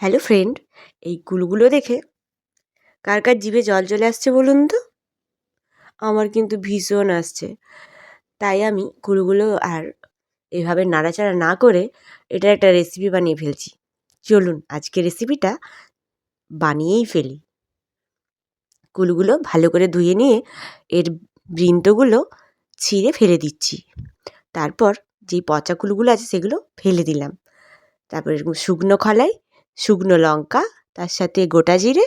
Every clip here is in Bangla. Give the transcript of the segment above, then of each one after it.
হ্যালো ফ্রেন্ড, এই কুলগুলো দেখে কার কার জিভে জল চলে আসছে বলুন তো? আমার কিন্তু ভীষণ আসছে। তাই আমি কুলগুলো আর এভাবে নাড়াচাড়া না করে এটা একটা রেসিপি বানিয়ে ফেলছি। চলুন আজকে রেসিপিটা বানিয়েই ফেলি। কুলগুলো ভালো করে ধুয়ে নিয়ে এর বৃন্তগুলো ছিঁড়ে ফেলে দিচ্ছি। তারপর যেই পচা কুলগুলো আছে সেগুলো ফেলে দিলাম। তারপর শুকনো খলাই শুকনো লঙ্কা, তার সাথে গোটা জিরে,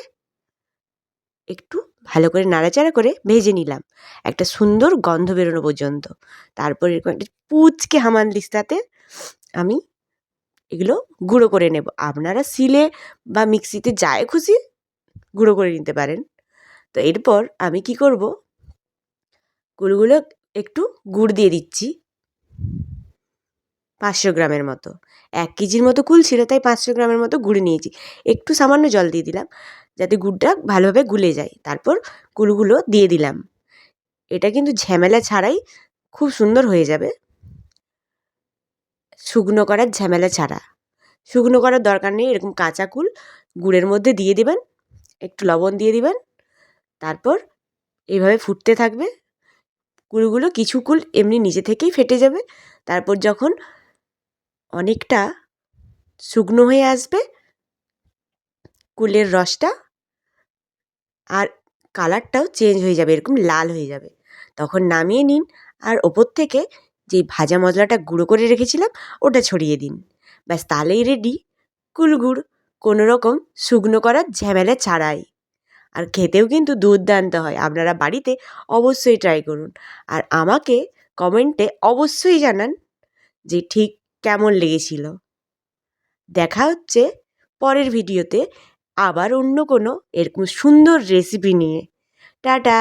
একটু ভালো করে নাড়াচাড়া করে ভেজে নিলাম। একটা সুন্দর গন্ধ বেরোনো পর্যন্ত। তারপর এরকম একটা পুচকে হামানদিস্তাতে আমি এগুলো গুঁড়ো করে নেব। আপনারা শিলে বা মিক্সিতে যায় খুশি গুঁড়ো করে নিতে পারেন। তো এরপর আমি কি করব? গুড়গুলো একটু গুড় দিয়ে দিচ্ছি। পাঁচশো গ্রামের মতো। এক কেজির মতো কুল ছিল, তাই পাঁচশো গ্রামের মতো গুড় নিয়েছি। একটু সামান্য জল দিয়ে দিলাম, যাতে গুড়টা ভালোভাবে গুলে যায়। তারপর কুলগুলো দিয়ে দিলাম। এটা কিন্তু ঝামেলা ছাড়াই খুব সুন্দর হয়ে যাবে। শুকনো করার ঝামেলা ছাড়া। শুকনো করার দরকার নেই, এরকম কাঁচা কুল গুড়ের মধ্যে দিয়ে দিবেন, একটু লবণ দিয়ে দিবেন, তারপর এইভাবে ফুটতে থাকবে। কুলগুলো কিছু কুল এমনি নিজে থেকেই ফেটে যাবে। তারপর যখন অনেকটা শুকনো হয়ে আসবে কুলের রসটা আর কালারটাও চেঞ্জ হয়ে যাবে, এরকম লাল হয়ে যাবে। তখন নামিয়ে নিন আর ওপর থেকে যে ভাজা মশলাটা গুঁড়ো করে রেখেছিলাম, ওটা ছড়িয়ে দিন। ব্যাস, তাহলেই রেডি কুলগুড় কোনো রকম শুকনো করার ঝামেলা ছাড়াই। আর খেতেও কিন্তু দুর্দান্ত হয়, আপনারা বাড়িতে অবশ্যই ট্রাই করুন। আর আমাকে কমেন্টে অবশ্যই জানান যে ঠিক কেমন লেগেছিল? দেখা হচ্ছে পরের ভিডিওতে আবার অন্য কোনো এরকম সুন্দর রেসিপি নিয়ে। টাটা!